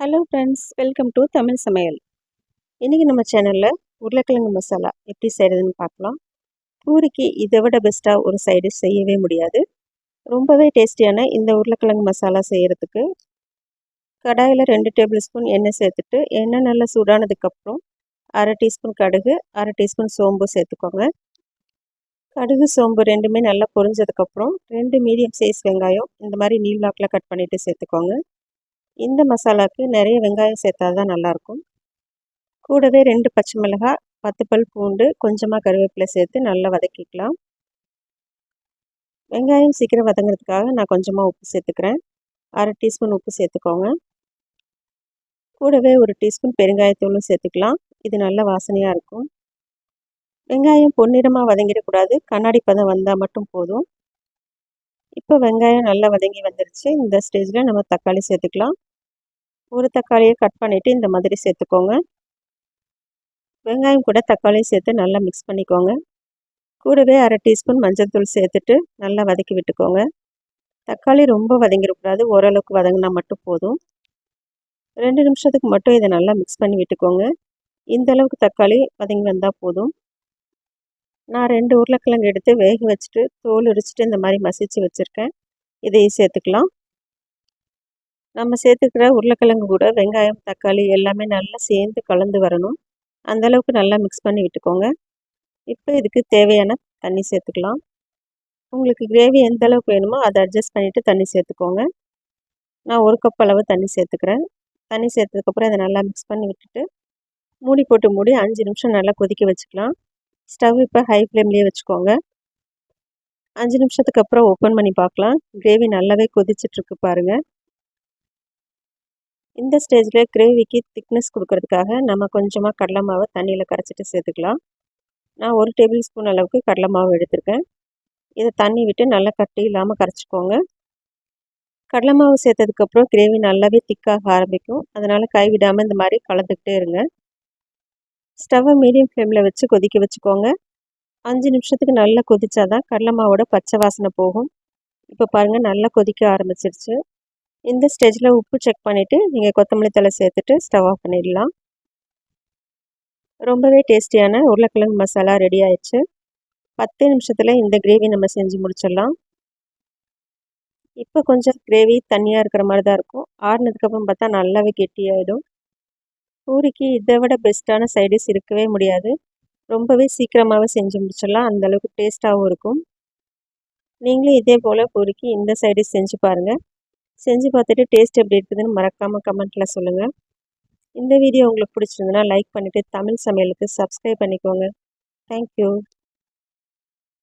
Hello friends welcome to Tamil சமையல் இன்றைக்கி நம்ம சேனலில் உருளைக்கிழங்கு மசாலா எப்படி செய்கிறதுன்னு பார்க்கலாம். பூரிக்கு இதை விட பெஸ்ட்டாக ஒரு சைடு செய்யவே முடியாது. ரொம்பவே டேஸ்டியான இந்த உருளைக்கிழங்கு மசாலா செய்கிறதுக்கு கடாயில் ரெண்டு டேபிள் ஸ்பூன் எண்ணெய் சேர்த்துட்டு எண்ணெய் நல்லா சூடானதுக்கப்புறம் அரை டீஸ்பூன் கடுகு அரை டீஸ்பூன் சோம்பு சேர்த்துக்கோங்க. கடுகு சோம்பு ரெண்டுமே நல்லா பொரிஞ்சதுக்கப்புறம் ரெண்டு மீடியம் சைஸ் வெங்காயம் இந்த மாதிரி நீள்வாக்கில் கட் பண்ணிவிட்டு சேர்த்துக்கோங்க. இந்த மசாலாவுக்கு நிறைய வெங்காயம் சேர்த்தா தான் நல்லாயிருக்கும். கூடவே ரெண்டு பச்சை மிளகாய் பத்து பல் பூண்டு கொஞ்சமாக கருவேப்பிலை சேர்த்து நல்லா வதக்கிக்கலாம். வெங்காயம் சீக்கிரம் வதங்கிறதுக்காக நான் கொஞ்சமாக உப்பு சேர்த்துக்கிறேன். அரை டீஸ்பூன் உப்பு சேர்த்துக்கோங்க. கூடவே ஒரு டீஸ்பூன் பெருங்காயத்தூளும் சேர்த்துக்கலாம். இது நல்ல வாசனையாக இருக்கும். வெங்காயம் பொன்னிறமாக வதங்கிடக்கூடாது. கண்ணாடி பதம் வந்தால் மட்டும் போதும். இப்போ வெங்காயம் நல்லா வதங்கி வந்துருச்சு. இந்த ஸ்டேஜில் நம்ம தக்காளி சேர்த்துக்கலாம். ஒரு தக்காளியை கட் பண்ணிவிட்டு இந்த மாதிரி சேர்த்துக்கோங்க. வெங்காயம் கூட தக்காளியும் சேர்த்து நல்லா மிக்ஸ் பண்ணிக்கோங்க. கூடவே அரை டீஸ்பூன் மஞ்சள் தூள் சேர்த்துட்டு நல்லா வதக்கி விட்டுக்கோங்க. தக்காளி ரொம்ப வதங்கிடக்கூடாது. ஓரளவுக்கு வதங்கினா மட்டும் போதும். ரெண்டு நிமிஷத்துக்கு மட்டும் இதை நல்லா மிக்ஸ் பண்ணி விட்டுக்கோங்க. இந்த அளவுக்கு தக்காளி வதங்கி வந்தால் போதும். நான் ரெண்டு உருளைக்கிழங்கு எடுத்து வேக வச்சுட்டு தோல் உரிச்சிட்டு இந்த மாதிரி மசிச்சு வச்சுருக்கேன். இதையும் சேர்த்துக்கலாம். நம்ம சேர்த்துக்கிற உருளைக்கிழங்கு கூட வெங்காயம் தக்காளி எல்லாமே நல்லா சேர்ந்து கலந்து வரணும். அந்தளவுக்கு நல்லா மிக்ஸ் பண்ணி விட்டுக்கோங்க. இப்போ இதுக்கு தேவையான தண்ணி சேர்த்துக்கலாம். உங்களுக்கு கிரேவி எந்த அளவுக்கு வேணுமோ அதை அட்ஜஸ்ட் பண்ணிவிட்டு தண்ணி சேர்த்துக்கோங்க. நான் ஒரு கப் அளவு தண்ணி சேர்த்துக்கிறேன். தண்ணி சேர்த்ததுக்கப்புறம் இதை நல்லா மிக்ஸ் பண்ணி விட்டுட்டு மூடி போட்டு மூடி அஞ்சு நிமிஷம் நல்லா கொதிக்க வச்சுக்கலாம். ஸ்டவ் இப்போ ஹை ஃப்ளேம்லேயே வச்சுக்கோங்க. அஞ்சு நிமிஷத்துக்கு அப்புறம் ஓப்பன் பண்ணி பார்க்கலாம். கிரேவி நல்லாவே கொதிச்சிட்ருக்கு பாருங்கள் இந்த ஸ்டேஜில் கிரேவிக்கு திக்னஸ் கொடுக்கறதுக்காக நம்ம கொஞ்சமாக கடலை மாவை தண்ணியில் கரைச்சிட்டு சேர்த்துக்கலாம். நான் ஒரு டேபிள் ஸ்பூன் அளவுக்கு கடலை மாவு எடுத்திருக்கேன். இதை தண்ணி விட்டு நல்லா கட்டி இல்லாமல் கரைச்சிக்கோங்க. கடலை மாவு சேர்த்ததுக்கப்புறம் கிரேவி நல்லாவே திக்காக ஆரம்பிக்கும். அதனால் கைவிடாமல் இந்த மாதிரி கலந்துக்கிட்டே இருங்க. ஸ்டவ்வை மீடியம் ஃப்ளேமில் வச்சு கொதிக்க வச்சுக்கோங்க. அஞ்சு நிமிஷத்துக்கு நல்லா கொதிச்சாதான் கடலை மாவோட பச்சை வாசனை போகும். இப்போ பாருங்கள் நல்லா கொதிக்க ஆரம்பிச்சிருச்சு. இந்த ஸ்டேஜில் உப்பு செக் பண்ணிவிட்டு நீங்கள் கொத்தமல்லி தலை சேர்த்துட்டு ஸ்டவ் ஆஃப் பண்ணிடலாம். ரொம்பவே டேஸ்டியான உருளைக்கிழங்கு மசாலா ரெடி ஆயிடுச்சு. பத்து நிமிஷத்தில் இந்த கிரேவி நம்ம செஞ்சு முடிச்சிடலாம். இப்போ கொஞ்சம் கிரேவி தண்ணியாக இருக்கிற மாதிரி தான் இருக்கும். ஆறுனதுக்கப்புறம் பார்த்தா நல்லாவே கெட்டியாயிடும் பூரிக்கு இதை விட பெஸ்ட்டான சைடிஷ் இருக்கவே முடியாது. ரொம்பவே சீக்கிரமாகவே செஞ்சு முடிச்சிடலாம். அந்தளவுக்கு டேஸ்ட்டாகவும் இருக்கும். நீங்களும் இதே போல் பூரிக்கு இந்த சைடிஷ் செஞ்சு பாருங்கள் செஞ்சு பார்த்துட்டு டேஸ்ட் எப்படி இருக்குதுன்னு மறக்காமல் கமெண்ட்டில் சொல்லுங்கள் இந்த வீடியோ உங்களுக்கு பிடிச்சிருந்ததுன்னா லைக் பண்ணிவிட்டு தமிழ் சமையலுக்கு சப்ஸ்கிரைப் பண்ணிக்கோங்க. தேங்க்யூ